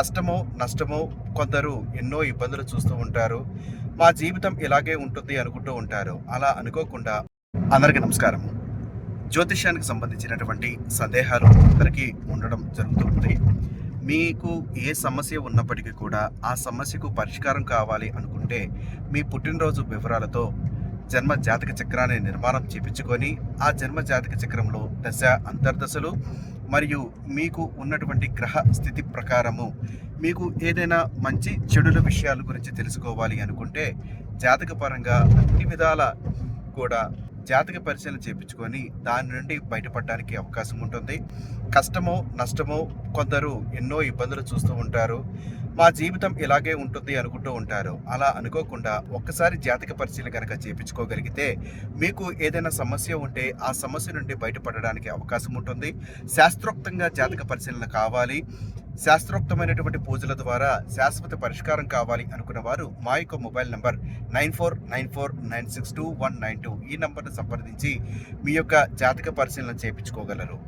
కష్టమో నష్టమో కొందరు ఎన్నో ఇబ్బందులు చూస్తూ ఉంటారు. మా జీవితం ఇలాగే ఉంటుంది అనుకుంటూ ఉంటారు. అలా అనుకోకుండా అందరికీ నమస్కారం. జ్యోతిష్యానికి సంబంధించినటువంటి సందేహాలు అందరికీ ఉండడం జరుగుతుంది మీకు ఏ సమస్య ఉన్నప్పటికీ కూడా ఆ సమస్యకు పరిష్కారం కావాలి అనుకుంటే మీ పుట్టినరోజు వివరాలతో జన్మ జాతక చక్రాన్ని నిర్మాణం చేపించుకొని ఆ జన్మ జాతక చక్రంలో దశ అంతర్దశలు మరియు మీకు ఉన్నటువంటి గ్రహ స్థితి ప్రకారము మీకు ఏదైనా మంచి చెడుల విషయాల గురించి తెలుసుకోవాలి అనుకుంటే జాతకపరంగా అన్ని విధాల కూడా జాతక పరిశీలన చేపించుకొని దాని నుండి బయటపడడానికి అవకాశం ఉంటుంది. కష్టమో నష్టమో కొందరు ఎన్నో ఇబ్బందులు చూస్తూ ఉంటారు. మా జీవితం ఇలాగే ఉంటుంది అనుకుంటూ ఉంటారు. అలా అనుకోకుండా ఒక్కసారి జాతక పరిశీలన కనుక చేపించుకోగలిగితే మీకు ఏదైనా సమస్య ఉంటే ఆ సమస్య నుండి బయటపడడానికి అవకాశం ఉంటుంది. శాస్త్రోక్తంగా జాతక పరిశీలన కావాలి. శాస్త్రోక్తమైనటువంటి పూజల ద్వారా శాశ్వత పరిష్కారం కావాలి అనుకున్న వారు మా యొక్క mobile number nine four nine four nine six two one nine two ఈ నంబర్ను సంప్రదించి మీ యొక్క జాతక పరిశీలన చేయించుకోగలరు